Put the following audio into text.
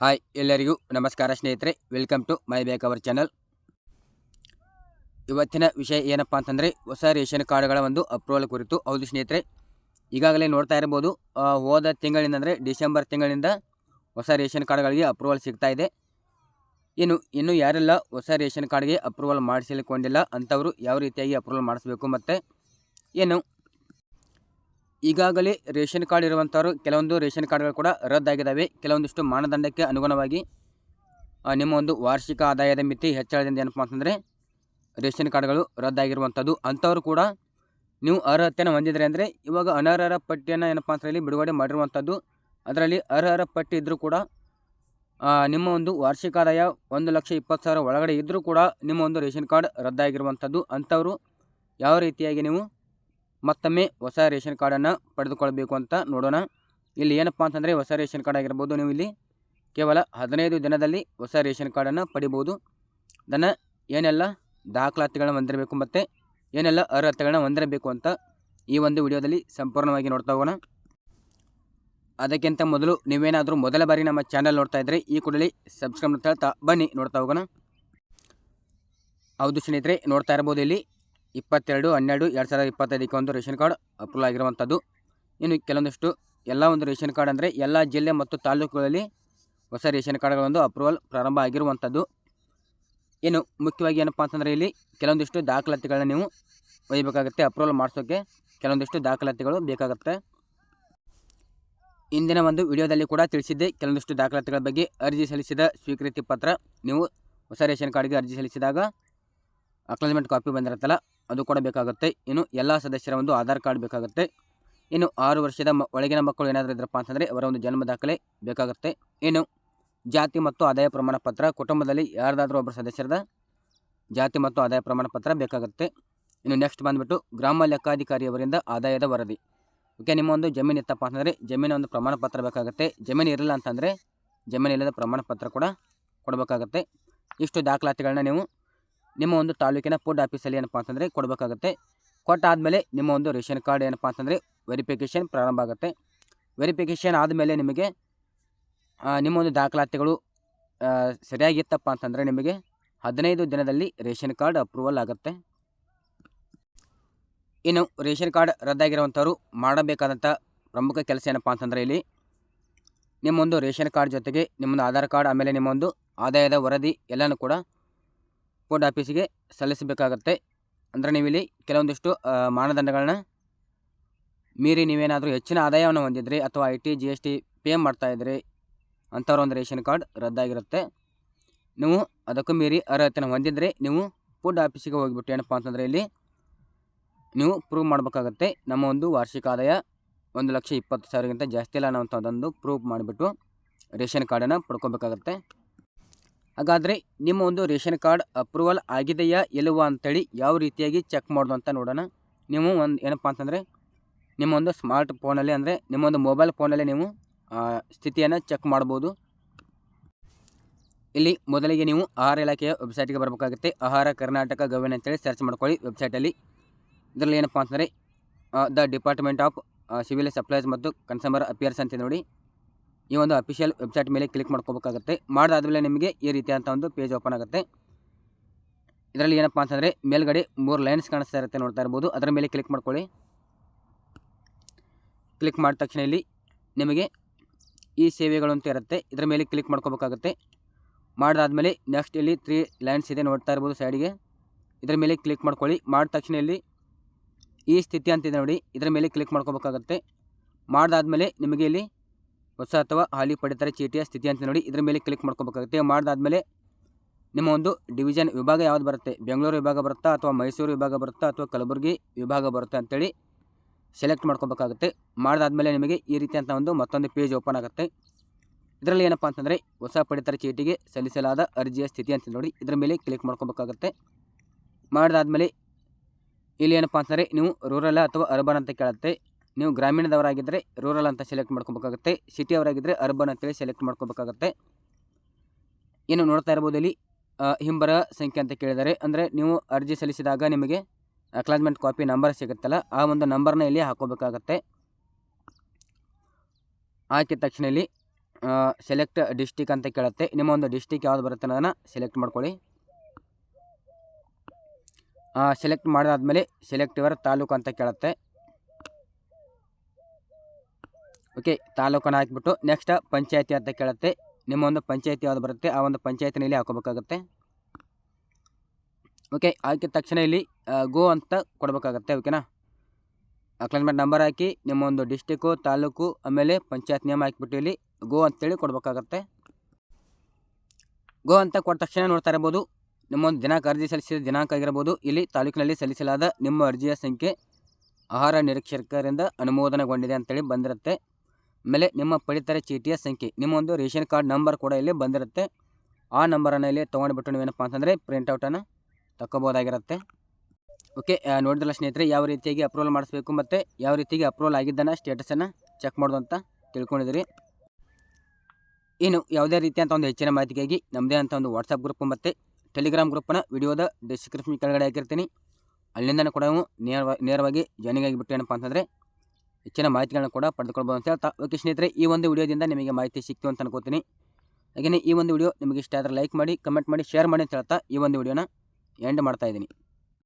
Hi ಎಲ್ಲರಿಗೂ ನಮಸ್ಕಾರ ಸ್ನೇಹಿತರೆ ವೆಲ್ಕಮ್ ಟು ಮೈ ಬೇಕ್ ಅವರ್ ಚಾನಲ್ ಇವತ್ತಿನ ವಿಷಯ ಏನಪ್ಪ ಅಂತಂದರೆ, ಹೊಸ ರೇಷನ್ ಕಾರ್ಡ್ಗಳ ಒಂದು ಅಪ್ರೂವಲ್ ಕುರಿತು. ಹೌದು ಸ್ನೇಹಿತರೆ, ಈಗಾಗಲೇ ನೋಡ್ತಾ ಇರ್ಬೋದು ಹೋದ ತಿಂಗಳಿಂದ ಅಂದರೆ ಡಿಸೆಂಬರ್ ತಿಂಗಳಿಂದ ಹೊಸ ರೇಷನ್ ಕಾರ್ಡ್ಗಳಿಗೆ ಅಪ್ರೂವಲ್ ಸಿಗ್ತಾ ಇದೆ. ಇನ್ನು ಇನ್ನು ಯಾರೆಲ್ಲ ಹೊಸ ರೇಷನ್ ಕಾರ್ಡ್ಗೆ ಅಪ್ರೂವಲ್ ಮಾಡಿಸಿಕೊಂಡಿಲ್ಲ, ಅಂಥವರು ಯಾವ ರೀತಿಯಾಗಿ ಅಪ್ರೂವಲ್ ಮಾಡಿಸ್ಬೇಕು ಮತ್ತು ಏನು ಈಗಾಗಲೇ ರೇಷನ್ ಕಾರ್ಡ್ ಇರುವಂಥವರು ಕೆಲವೊಂದು ರೇಷನ್ ಕಾರ್ಡ್ಗಳು ಕೂಡ ರದ್ದಾಗಿದ್ದಾವೆ ಕೆಲವೊಂದಿಷ್ಟು ಮಾನದಂಡಕ್ಕೆ ಅನುಗುಣವಾಗಿ ನಿಮ್ಮ ಒಂದು ವಾರ್ಷಿಕ ಆದಾಯದ ಮಿತಿ ಹೆಚ್ಚಳದಿಂದ ಏನಪ್ಪ ಅಂತಂದರೆ, ರೇಷನ್ ಕಾರ್ಡ್ಗಳು ರದ್ದಾಗಿರುವಂಥದ್ದು ಅಂಥವ್ರು ಕೂಡ ನೀವು ಅರ್ಹತೆಯನ್ನು ಹೊಂದಿದ್ರೆ ಅಂದರೆ, ಇವಾಗ ಅನರ್ಹರ ಪಟ್ಟಿಯನ್ನು ಏನಪ್ಪ ಅಂತ ಹೇಳಿ ಬಿಡುಗಡೆ ಮಾಡಿರುವಂಥದ್ದು ಅದರಲ್ಲಿ ಅರ್ಹರ ಪಟ್ಟಿ ಇದ್ದರೂ ಕೂಡ ನಿಮ್ಮ ಒಂದು ವಾರ್ಷಿಕ ಆದಾಯ ಒಂದು ಲಕ್ಷ ಇಪ್ಪತ್ತು ಸಾವಿರ ಒಳಗಡೆ ಇದ್ದರೂ ಕೂಡ ನಿಮ್ಮ ಒಂದು ರೇಷನ್ ಕಾರ್ಡ್ ರದ್ದಾಗಿರುವಂಥದ್ದು ಅಂಥವರು ಯಾವ ರೀತಿಯಾಗಿ ನೀವು ಮತ್ತೊಮ್ಮೆ ಹೊಸ ರೇಷನ್ ಕಾರ್ಡನ್ನು ಪಡೆದುಕೊಳ್ಬೇಕು ಅಂತ ನೋಡೋಣ. ಇಲ್ಲಿ ಏನಪ್ಪ ಅಂತಂದರೆ ಹೊಸ ರೇಷನ್ ಕಾರ್ಡ್ ಆಗಿರ್ಬೋದು ನೀವು ಇಲ್ಲಿ ಕೇವಲ ಹದಿನೈದು ದಿನದಲ್ಲಿ ಹೊಸ ರೇಷನ್ ಕಾರ್ಡನ್ನು ಪಡಿಬೋದು. ಅದನ್ನು ಏನೆಲ್ಲ ದಾಖಲಾತಿಗಳನ್ನ ಹೊಂದಿರಬೇಕು ಮತ್ತು ಏನೆಲ್ಲ ಅರ್ಹತೆಗಳನ್ನ ಹೊಂದಿರಬೇಕು ಅಂತ ಈ ಒಂದು ವಿಡಿಯೋದಲ್ಲಿ ಸಂಪೂರ್ಣವಾಗಿ ನೋಡ್ತಾ ಹೋಗೋಣ. ಅದಕ್ಕಿಂತ ಮೊದಲು ನೀವೇನಾದರೂ ಮೊದಲ ಬಾರಿ ನಮ್ಮ ಚಾನಲ್ ನೋಡ್ತಾ ಇದ್ದರೆ ಈ ಕೂಡಲೇ ಸಬ್ಸ್ಕ್ರೈಬ್ ಅಂತ ಹೇಳ್ತಾ ಬನ್ನಿ ನೋಡ್ತಾ ಹೋಗೋಣ. ಹೌದು ಸ್ನೇಹಿತರೆ, ನೋಡ್ತಾ ಇರ್ಬೋದು ಇಲ್ಲಿ. ಇಪ್ಪತ್ತೆರಡು, ಹನ್ನೆರಡು, ಎರಡು ಸಾವಿರದ ಇಪ್ಪತ್ತೈದಕ್ಕೆ ಒಂದು ರೇಷನ್ ಕಾರ್ಡ್ ಅಪ್ರೂವಲ್ ಆಗಿರುವಂಥದ್ದು. ಇನ್ನು ಕೆಲವೊಂದಿಷ್ಟು ಎಲ್ಲ ಒಂದು ರೇಷನ್ ಕಾರ್ಡ್ ಅಂದರೆ ಎಲ್ಲ ಜಿಲ್ಲೆ ಮತ್ತು ತಾಲೂಕುಗಳಲ್ಲಿ ಹೊಸ ರೇಷನ್ ಕಾರ್ಡ್ಗಳೊಂದು ಅಪ್ರೂವಲ್ ಪ್ರಾರಂಭ ಆಗಿರುವಂಥದ್ದು. ಏನು ಮುಖ್ಯವಾಗಿ ಏನಪ್ಪ ಅಂತಂದರೆ ಇಲ್ಲಿ ಕೆಲವೊಂದಿಷ್ಟು ದಾಖಲಾತಿಗಳನ್ನ ನೀವು ಒಯ್ಯಬೇಕಾಗುತ್ತೆ, ಅಪ್ರೂವಲ್ ಮಾಡಿಸೋಕ್ಕೆ ಕೆಲವೊಂದಿಷ್ಟು ದಾಖಲಾತಿಗಳು ಬೇಕಾಗುತ್ತೆ. ಇಂದಿನ ಒಂದು ವಿಡಿಯೋದಲ್ಲಿ ಕೂಡ ತಿಳಿಸಿದ್ದೆ, ಕೆಲವೊಂದಿಷ್ಟು ದಾಖಲಾತಿಗಳ ಬಗ್ಗೆ ಅರ್ಜಿ ಸಲ್ಲಿಸಿದ ಸ್ವೀಕೃತಿ ಪತ್ರ ನೀವು ಹೊಸ ರೇಷನ್ ಕಾರ್ಡ್ಗೆ ಅರ್ಜಿ ಸಲ್ಲಿಸಿದಾಗ ಅಕ್ನಾಲಜ್ಮೆಂಟ್ ಕಾಪಿ ಬಂದಿರುತ್ತಲ್ಲ, ಅದು ಕೂಡ ಬೇಕಾಗುತ್ತೆ. ಇನ್ನು ಎಲ್ಲ ಸದಸ್ಯರ ಒಂದು ಆಧಾರ್ ಕಾರ್ಡ್ ಬೇಕಾಗುತ್ತೆ. ಇನ್ನು ಆರು ವರ್ಷದ ಮ, ಒಳಗಿನ ಮಕ್ಕಳು ಏನಾದರೂ ಇದ್ರಪ್ಪ ಅಂತಂದರೆ ಅವರ ಒಂದು ಜನ್ಮ ದಾಖಲೆ ಬೇಕಾಗುತ್ತೆ. ಇನ್ನು ಜಾತಿ ಮತ್ತು ಆದಾಯ ಪ್ರಮಾಣ ಪತ್ರ, ಕುಟುಂಬದಲ್ಲಿ ಯಾರ್ದಾದರೂ ಒಬ್ಬರ ಸದಸ್ಯರದ ಜಾತಿ ಮತ್ತು ಆದಾಯ ಪ್ರಮಾಣ ಪತ್ರ ಬೇಕಾಗುತ್ತೆ. ಇನ್ನು ನೆಕ್ಸ್ಟ್ ಬಂದುಬಿಟ್ಟು ಗ್ರಾಮ ಲೆಕ್ಕಾಧಿಕಾರಿಯವರಿಂದ ಆದಾಯದ ವರದಿ. ಓಕೆ ನಿಮ್ಮ ಒಂದು ಜಮೀನು ಇತ್ತಪ್ಪ ಅಂತಂದರೆ ಜಮೀನ ಒಂದು ಪ್ರಮಾಣ ಪತ್ರ ಬೇಕಾಗುತ್ತೆ. ಜಮೀನು ಇರಲಿಲ್ಲ ಅಂತಂದರೆ ಜಮೀನು ಇಲ್ಲದ ಪ್ರಮಾಣ ಪತ್ರ ಕೂಡ ಕೊಡಬೇಕಾಗತ್ತೆ. ಇಷ್ಟು ದಾಖಲಾತಿಗಳನ್ನ ನೀವು ನಿಮ್ಮ ಒಂದು ತಾಲೂಕಿನ ಫುಡ್ ಆಫೀಸಲ್ಲಿ ಏನಪ್ಪ ಅಂತಂದರೆ ಕೊಡಬೇಕಾಗತ್ತೆ. ಕೊಟ್ಟಾದಮೇಲೆ ನಿಮ್ಮ ಒಂದು ರೇಷನ್ ಕಾರ್ಡ್ ಏನಪ್ಪ ಅಂತಂದರೆ ವೆರಿಫಿಕೇಷನ್ ಪ್ರಾರಂಭ ಆಗುತ್ತೆ. ವೆರಿಫಿಕೇಷನ್ ಆದಮೇಲೆ ನಿಮಗೆ ನಿಮ್ಮ ಒಂದು ದಾಖಲಾತಿಗಳು ಸರಿಯಾಗಿತ್ತಪ್ಪ ಅಂತಂದರೆ ನಿಮಗೆ ಹದಿನೈದು ದಿನದಲ್ಲಿ ರೇಷನ್ ಕಾರ್ಡ್ ಅಪ್ರೂವಲ್ ಆಗುತ್ತೆ. ಇನ್ನು ರೇಷನ್ ಕಾರ್ಡ್ ರದ್ದಾಗಿರುವಂಥವ್ರು ಮಾಡಬೇಕಾದಂಥ ಪ್ರಮುಖ ಕೆಲಸ ಏನಪ್ಪ ಅಂತಂದರೆ ಇಲ್ಲಿ ನಿಮ್ಮೊಂದು ರೇಷನ್ ಕಾರ್ಡ್ ಜೊತೆಗೆ ನಿಮ್ಮೊಂದು ಆಧಾರ್ ಕಾರ್ಡ್ ಆಮೇಲೆ ನಿಮ್ಮೊಂದು ಆದಾಯದ ವರದಿ ಎಲ್ಲನೂ ಕೂಡ ಫುಡ್ ಆಫೀಸಿಗೆ ಸಲ್ಲಿಸಬೇಕಾಗತ್ತೆ. ಅಂದರೆ ನೀವಿಲ್ಲಿ ಕೆಲವೊಂದಿಷ್ಟು ಮಾನದಂಡಗಳನ್ನ ಮೀರಿ ನೀವೇನಾದರೂ ಹೆಚ್ಚಿನ ಆದಾಯವನ್ನು ಹೊಂದಿದ್ರಿ ಅಥವಾ I T, G S T pay ಮಾಡ್ತಾಯಿದ್ರಿ ಅಂಥವ್ರ ಒಂದು ರೇಷನ್ ಕಾರ್ಡ್ ರದ್ದಾಗಿರುತ್ತೆ. ನೀವು ಅದಕ್ಕೂ ಮೀರಿ ಅರ್ಹತೆಯನ್ನು ಹೊಂದಿದ್ರೆ ನೀವು ಫುಡ್ ಆಫೀಸಿಗೆ ಹೋಗಿಬಿಟ್ಟು ಏನಪ್ಪ ಅಂತಂದರೆ ಇಲ್ಲಿ ನೀವು ಪ್ರೂವ್ ಮಾಡಬೇಕಾಗತ್ತೆ. ನಮ್ಮ ಒಂದು ವಾರ್ಷಿಕ ಆದಾಯ ಒಂದು ಲಕ್ಷ ಇಪ್ಪತ್ತು ಸಾವಿರಗಿಂತ ಜಾಸ್ತಿ ಇಲ್ಲ ಅನ್ನೋಂಥದ್ದೊಂದು ಪ್ರೂವ್ ಮಾಡಿಬಿಟ್ಟು ರೇಷನ್ ಕಾರ್ಡನ್ನು ಪಡ್ಕೋಬೇಕಾಗತ್ತೆ. ಹಾಗಾದರೆ ನಿಮ್ಮ ಒಂದು ರೇಷನ್ ಕಾರ್ಡ್ ಅಪ್ರೂವಲ್ ಆಗಿದೆಯಾ ಇಲ್ಲವಾ ಅಂತೇಳಿ ಯಾವ ರೀತಿಯಾಗಿ ಚೆಕ್ ಮಾಡೋದು ಅಂತ ನೋಡೋಣ. ನೀವು ಒಂದು ಏನಪ್ಪ ಅಂತಂದರೆ ನಿಮ್ಮ ಒಂದು ಸ್ಮಾರ್ಟ್ ಫೋನಲ್ಲಿ ಅಂದರೆ ನಿಮ್ಮೊಂದು ಮೊಬೈಲ್ ಫೋನಲ್ಲಿ ನೀವು ಸ್ಥಿತಿಯನ್ನು ಚೆಕ್ ಮಾಡ್ಬೋದು. ಇಲ್ಲಿ ಮೊದಲಿಗೆ ನೀವು ಆಹಾರ ಇಲಾಖೆಯ ವೆಬ್ಸೈಟ್ಗೆ ಬರಬೇಕಾಗುತ್ತೆ. ಆಹಾರ ಕರ್ನಾಟಕ ಗವರ್ನ್ ಅಂತೇಳಿ ಸರ್ಚ್ ಮಾಡ್ಕೊಳ್ಳಿ ವೆಬ್ಸೈಟಲ್ಲಿ. ಇದರಲ್ಲಿ ಏನಪ್ಪ ಅಂತಂದರೆ the department of civil supplies ಮತ್ತು ಕನ್ಸ್ಯೂಮರ್ ಅಫೇರ್ಸ್ ಅಂತ ನೋಡಿ. ಈ ಒಂದು ಅಫಿಷಿಯಲ್ ವೆಬ್ಸೈಟ್ ಮೇಲೆ ಕ್ಲಿಕ್ ಮಾಡ್ಕೋಬೇಕಾಗುತ್ತೆ. ಮಾಡಿದಾದ್ಮೇಲೆ ನಿಮಗೆ ಈ ರೀತಿಯಾದಂಥ ಒಂದು ಪೇಜ್ ಓಪನ್ ಆಗುತ್ತೆ. ಇದರಲ್ಲಿ ಏನಪ್ಪಾ ಅಂತಂದರೆ ಮೇಲ್ಗಡೆ ಮೂರು ಲೈನ್ಸ್ ಕಾಣಿಸ್ತಾ ಇರುತ್ತೆ ನೋಡ್ತಾ ಇರ್ಬೋದು. ಅದರ ಮೇಲೆ ಕ್ಲಿಕ್ ಮಾಡ್ಕೊಳ್ಳಿ. ಕ್ಲಿಕ್ ಮಾಡಿದ ತಕ್ಷಣ ಇಲ್ಲಿ ನಿಮಗೆ ಈ ಸೇವೆಗಳು ಅಂತ ಇರುತ್ತೆ. ಇದರ ಮೇಲೆ ಕ್ಲಿಕ್ ಮಾಡ್ಕೋಬೇಕಾಗುತ್ತೆ. ಮಾಡಿದಾದ್ಮೇಲೆ ನೆಕ್ಸ್ಟ್ ಇಲ್ಲಿ ತ್ರೀ ಲೈನ್ಸ್ ಇದೆ ನೋಡ್ತಾ ಇರ್ಬೋದು ಸೈಡಿಗೆ ಇದರ ಮೇಲೆ ಕ್ಲಿಕ್ ಮಾಡ್ಕೊಳ್ಳಿ. ಮಾಡಿದ ತಕ್ಷಣ ಇಲ್ಲಿ ಈ ಸ್ಥಿತಿ ಅಂತಿದೆ ನೋಡಿ. ಇದರ ಮೇಲೆ ಕ್ಲಿಕ್ ಮಾಡ್ಕೋಬೇಕಾಗುತ್ತೆ. ಮಾಡಿದಾದ್ಮೇಲೆ ನಿಮಗೆ ಇಲ್ಲಿ ಹೊಸ ಅಥವಾ ಹಾಲಿ ಪಡಿತರ ಚೀಟಿಯ ಸ್ಥಿತಿ ಅಂತ ನೋಡಿ ಇದರ ಮೇಲೆ ಕ್ಲಿಕ್ ಮಾಡ್ಕೋಬೇಕಾಗುತ್ತೆ. ಮಾಡಿದಾದ್ಮೇಲೆ ನಿಮ್ಮ ಒಂದು ಡಿವಿಷನ್ ವಿಭಾಗ ಯಾವ್ದು ಬರುತ್ತೆ? ಬೆಂಗಳೂರು ವಿಭಾಗ ಬರುತ್ತಾ ಅಥವಾ ಮೈಸೂರು ವಿಭಾಗ ಬರುತ್ತಾ ಅಥವಾ ಕಲಬುರಗಿ ವಿಭಾಗ ಬರುತ್ತೆ ಅಂತೇಳಿ ಸೆಲೆಕ್ಟ್ ಮಾಡ್ಕೋಬೇಕಾಗುತ್ತೆ. ಮಾಡಿದಾದ್ಮೇಲೆ ನಿಮಗೆ ಈ ರೀತಿಯಂಥ ಒಂದು ಮತ್ತೊಂದು ಪೇಜ್ ಓಪನ್ ಆಗುತ್ತೆ. ಇದರಲ್ಲಿ ಏನಪ್ಪ ಅಂತಂದರೆ ಹೊಸ ಪಡಿತರ ಚೀಟಿಗೆ ಸಲ್ಲಿಸಲಾದ ಅರ್ಜಿಯ ಸ್ಥಿತಿ ಅಂತ ನೋಡಿ ಇದರ ಮೇಲೆ ಕ್ಲಿಕ್ ಮಾಡ್ಕೋಬೇಕಾಗುತ್ತೆ. ಮಾಡಿದಾದ್ಮೇಲೆ ಇಲ್ಲಿ ಏನಪ್ಪ ಅಂತಂದರೆ ನೀವು ರೂರಲ್ ಅಥವಾ ಅರ್ಬನ್ ಅಂತ ಕೇಳುತ್ತೆ. ನೀವು ಗ್ರಾಮೀಣದವರಾಗಿದ್ದರೆ ರೂರಲ್ ಅಂತ ಸೆಲೆಕ್ಟ್ ಮಾಡ್ಕೋಬೇಕಾಗುತ್ತೆ ಸಿಟಿಯವರಾಗಿದ್ದರೆ ಅರ್ಬನ್ ಅಂತೇಳಿ ಸೆಲೆಕ್ಟ್ ಮಾಡ್ಕೋಬೇಕಾಗುತ್ತೆ. ಏನು ನೋಡ್ತಾ ಇರ್ಬೋದು ಇಲ್ಲಿ ಹಿಂಬರ ಸಂಖ್ಯೆ ಅಂತ ಕೇಳಿದರೆ ಅಂದರೆ ನೀವು ಅರ್ಜಿ ಸಲ್ಲಿಸಿದಾಗ ನಿಮಗೆ ಅಕ್ಲಾಜ್ಮೆಂಟ್ ಕಾಪಿ ನಂಬರ್ ಸಿಗುತ್ತಲ್ಲ, ಆ ಒಂದು ನಂಬರ್ನ ಇಲ್ಲಿ ಹಾಕೋಬೇಕಾಗತ್ತೆ. ಹಾಕಿದ ತಕ್ಷಣ ಇಲ್ಲಿ ಸೆಲೆಕ್ಟ್ ಡಿಸ್ಟಿಕ್ ಅಂತ ಕೇಳುತ್ತೆ. ನಿಮ್ಮ ಒಂದು ಡಿಸ್ಟಿಕ್ ಯಾವ್ದು ಬರುತ್ತೆ ಅನ್ನೋದನ್ನು ಸೆಲೆಕ್ಟ್ ಮಾಡ್ಕೊಳ್ಳಿ. ಸೆಲೆಕ್ಟ್ ಮಾಡಿದಾದ್ಮೇಲೆ ಸೆಲೆಕ್ಟ್ ಇವರ ತಾಲೂಕು ಅಂತ ಕೇಳುತ್ತೆ. ಓಕೆ, ತಾಲೂಕನ್ನು ಹಾಕಿಬಿಟ್ಟು ನೆಕ್ಸ್ಟ್ ಪಂಚಾಯತಿ ಅಂತ ಕೇಳುತ್ತೆ. ನಿಮ್ಮ ಒಂದು ಪಂಚಾಯತಿ ಯಾವುದು ಬರುತ್ತೆ, ಆ ಒಂದು ಪಂಚಾಯತಿನಲ್ಲಿ ಹಾಕೋಬೇಕಾಗುತ್ತೆ ಓಕೆ, ಹಾಕಿದ ತಕ್ಷಣ ಇಲ್ಲಿ ಗೋ ಅಂತ ಕೊಡಬೇಕಾಗತ್ತೆ, ಓಕೆನಾ? ಅಕ್ಲೈನ್ಮೆಂಟ್ ನಂಬರ್ ಹಾಕಿ ನಿಮ್ಮ ಒಂದು ಡಿಸ್ಟಿಕ್ಕು, ತಾಲೂಕು, ಆಮೇಲೆ ಪಂಚಾಯತ್ ನೇಮ್ ಹಾಕಿಬಿಟ್ಟು ಇಲ್ಲಿ ಗೋ ಅಂತೇಳಿ ಕೊಡಬೇಕಾಗತ್ತೆ. ಗೋ ಅಂತ ಕೊಟ್ಟ ತಕ್ಷಣ ನೋಡ್ತಾ ಇರ್ಬೋದು ನಿಮ್ಮ ಒಂದು ದಿನಾಂಕ ಅರ್ಜಿ ಸಲ್ಲಿಸಿದ ದಿನಾಂಕ ಆಗಿರ್ಬೋದು, ಇಲ್ಲಿ ತಾಲೂಕಿನಲ್ಲಿ ಸಲ್ಲಿಸಲಾದ ನಿಮ್ಮ ಅರ್ಜಿಯ ಸಂಖ್ಯೆ ಆಹಾರ ನಿರೀಕ್ಷಕರಿಂದ ಅನುಮೋದನೆಗೊಂಡಿದೆ ಅಂತೇಳಿ ಬಂದಿರುತ್ತೆ. ಆಮೇಲೆ ನಿಮ್ಮ ಪಡಿತರ ಚೀಟಿಯ ಸಂಖ್ಯೆ. ನಿಮ್ಮ ಒಂದು ರೇಷನ್ ಕಾರ್ಡ್ ನಂಬರ್ ಕೂಡ ಇಲ್ಲಿ ಬಂದಿರುತ್ತೆ. ಆ ನಂಬರನ್ನು ಇಲ್ಲಿ ತೊಗೊಂಡ್ಬಿಟ್ಟು ನೀವೇನಪ್ಪ ಅಂತಂದರೆ ಪ್ರಿಂಟೌಟನ್ನು ತಗೋಬೋದಾಗಿರುತ್ತೆ ಓಕೆ ನೋಡಿದ್ರಲ್ಲ ಸ್ನೇಹಿತರೆ, ಯಾವ ರೀತಿಯಾಗಿ ಅಪ್ರೂವಲ್ ಮಾಡಿಸ್ಬೇಕು ಮತ್ತು ಯಾವ ರೀತಿಯಾಗಿ ಅಪ್ರೂವಲ್ ಆಗಿದ್ದಾನೆ ಸ್ಟೇಟಸನ್ನು ಚೆಕ್ ಮಾಡೋದು ಅಂತ ತಿಳ್ಕೊಂಡಿದ್ದೀರಿ. ಇನ್ನು ಯಾವುದೇ ರೀತಿಯಂಥ ಒಂದು ಹೆಚ್ಚಿನ ಮಾಹಿತಿಗಾಗಿ ನಮ್ಮದೇ ಅಂತ ಒಂದು ವಾಟ್ಸಪ್ ಗ್ರೂಪ್ ಮತ್ತು ಟೆಲಿಗ್ರಾಮ್ ಗ್ರೂಪನ್ನು ವಿಡಿಯೋದ ಡಿಸ್ಕ್ರಿಪ್ಷನ್ ಕೆಳಗಡೆ ಹಾಕಿರ್ತೀನಿ. ಅಲ್ಲಿಂದನೂ ಕೂಡ ನೀವು ನೇರವಾಗಿ ನೇರವಾಗಿ ಜಾಯ್ನಿಂಗ್ ಆಗಿಬಿಟ್ಟು ಏನಪ್ಪ ಅಂತಂದರೆ ಹೆಚ್ಚಿನ ಮಾಹಿತಿಗಳನ್ನ ಕೂಡ ಪಡೆದುಕೊಳ್ಬೋದು ಅಂತ ಹೇಳ್ತಾ ಓಕೆ ಸ್ನೇಹಿತರೆ, ಈ ಒಂದು ವಿಡಿಯೋದಿಂದ ನಿಮಗೆ ಮಾಹಿತಿ ಸಿಕ್ತು ಅಂತ ಅನ್ಕೋತೀನಿ. ಹಾಗೆಯೇ ಈ ಒಂದು ವಿಡಿಯೋ ನಿಮಗೆ ಇಷ್ಟ ಆದರೆ ಲೈಕ್ ಮಾಡಿ ಕಮೆಂಟ್ ಮಾಡಿ ಶೇರ್ ಮಾಡಿ ಅಂತ ಹೇಳ್ತಾ ಈ ಒಂದು ವಿಡಿಯೋನ ಎಂಡ್ ಮಾಡ್ತಾ ಇದ್ದೀನಿ.